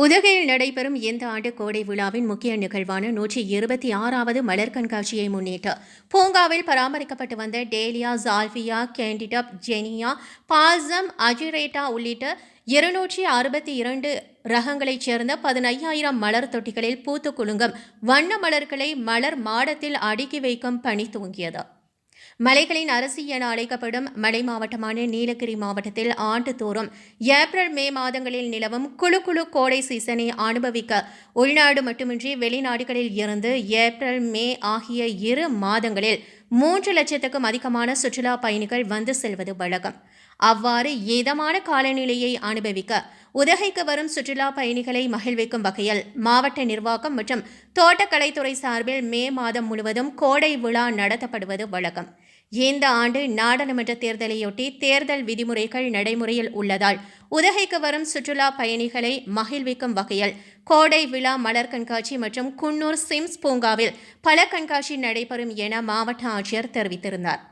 உதகையில் நடைபெறும் இந்த ஆண்டு கோடை விழாவின் முக்கிய நிகழ்வான நூற்றி இருபத்தி ஆறாவது மலர் கண்காட்சியை முன்னிட்டு பூங்காவில் பராமரிக்கப்பட்டு வந்த டேலியா ஜால்வியா கேண்டிடப் ஜெனியா பாசம் அஜிரேட்டா உள்ளிட்ட இருநூற்றி அறுபத்தி இரண்டு ரகங்களைச் சேர்ந்த பதினையாயிரம் மலர் தொட்டிகளில் பூத்து குலுங்கும் வண்ண மலர்களை மலர் மாடத்தில் அடுக்கி வைக்கும் பணி துவங்கியது. மலைகளின் அரசி என அழைக்கப்படும் மலை மாவட்டமான நீலகிரி மாவட்டத்தில் ஆண்டுதோறும் ஏப்ரல் மே மாதங்களில் நிலவும் குழு குழு கோடை சீசனை அனுபவிக்க உள்நாடு மட்டுமின்றி வெளிநாடுகளில் இருந்து ஏப்ரல் மே ஆகிய இரு மாதங்களில் மூன்று லட்சத்துக்கும் அதிகமான சுற்றுலா பயணிகள் வந்து செல்வது வழக்கம். அவ்வாறு இதமான காலநிலையை அனுபவிக்க உதகைக்கு வரும் சுற்றுலா பயணிகளை மகிழ்விக்கும் வகையில் மாவட்ட நிர்வாகம் மற்றும் தோட்டக்கலைத்துறை சார்பில் மே மாதம் முழுவதும் கோடை விழா நடத்தப்படுவது வழக்கம். இந்த ஆண்டு நாடாளுமன்ற தேர்தலையொட்டி தேர்தல் விதிமுறைகள் நடைமுறையில் உள்ளதால் உதகைக்கு வரும் சுற்றுலா பயணிகளை மகிழ்விக்கும் வகையில் கோடை விழா மலர் கண்காட்சி மற்றும் குன்னூர் சிம்ஸ் பூங்காவில் பல கண்காட்சி நடைபெறும் என மாவட்ட ஆட்சியர் தெரிவித்திருந்தார்.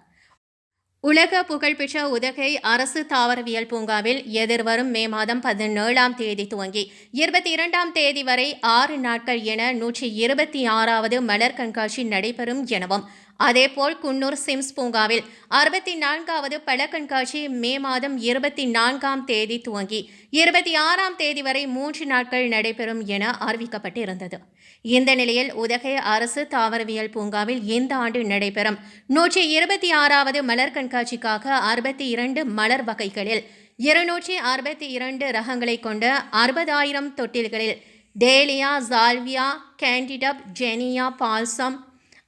உலக புகழ்பெற்ற உதகை அரசு தாவரவியல் பூங்காவில் எதிர்வரும் மே மாதம் பதினேழாம் தேதி துவங்கி இருபத்தி இரண்டாம் தேதி வரை ஆறு நாட்கள் என நூற்றி இருபத்தி ஆறாவது மலர் கண்காட்சி நடைபெறும் எனவும் அதேபோல் குன்னூர் சிம்ஸ் பூங்காவில் அறுபத்தி நான்காவது பல கண்காட்சி மே மாதம் இருபத்தி நான்காம் தேதி துவங்கி இருபத்தி ஆறாம் தேதி வரை மூன்று நாட்கள் நடைபெறும் என அறிவிக்கப்பட்டிருந்தது. இந்த நிலையில் உதகை அரசு தாவரவியல் பூங்காவில் இந்த ஆண்டு நடைபெறும் நூற்றி இருபத்தி ஆறாவது மலர் கண்காட்சிக்காக அறுபத்தி இரண்டு மலர் வகைகளில் இருநூற்றி அறுபத்தி இரண்டு ரகங்களை கொண்ட அறுபதாயிரம் தொட்டில்களில் டேலியா ஜால்வியா கேண்டிடப் ஜெனியா பால்சம்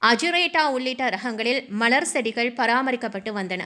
அஜுரேட்டா உள்ளிட்ட ரகங்களில் மலர் செடிகள் பராமரிக்கப்பட்டு வந்தன.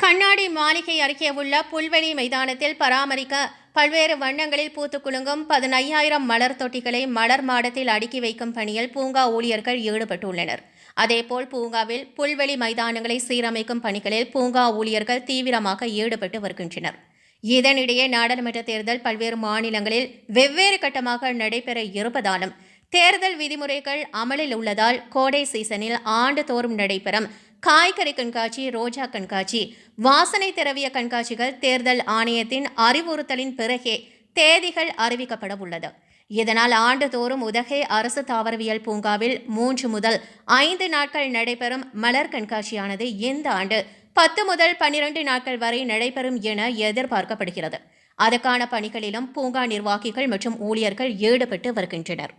கண்ணாடி மாளிகை அருகே உள்ள புல்வெளி மைதானத்தில் பராமரிக்க பல்வேறு வண்ணங்களில் பூத்து குலுங்கும் பதினையாயிரம் மலர் தொட்டிகளை மலர் மாடத்தில் அடுக்கி வைக்கும் பணியில் பூங்கா ஊழியர்கள் ஈடுபட்டுள்ளனர். அதேபோல் பூங்காவில் புல்வெளி மைதானங்களை சீரமைக்கும் பணிகளில் பூங்கா ஊழியர்கள் தீவிரமாக ஈடுபட்டு வருகின்றனர். இதனிடையே நாடாளுமன்ற தேர்தல் பல்வேறு மாநிலங்களில் வெவ்வேறு கட்டமாக நடைபெற இருப்பதாலும் தேர்தல் விதிமுறைகள் அமலில் உள்ளதால் கோடை சீசனில் ஆண்டுதோறும் நடைபெறும் காய்கறி கண்காட்சி ரோஜா கண்காட்சி வாசனை திரவிய கண்காட்சிகள் தேர்தல் ஆணையத்தின் அறிவுறுத்தலின் பிறகே தேதிகள் அறிவிக்கப்பட உள்ளது. இதனால் ஆண்டுதோறும் உதகை அரசு தாவரவியல் பூங்காவில் மூன்று முதல் ஐந்து நாட்கள் நடைபெறும் மலர் கண்காட்சியானது இந்த ஆண்டு பத்து முதல் பன்னிரண்டு நாட்கள் வரை நடைபெறும் என எதிர்பார்க்கப்படுகிறது. அதற்கான பணிகளிலும் பூங்கா நிர்வாகிகள் மற்றும் ஊழியர்கள் ஈடுபட்டு வருகின்றனர்.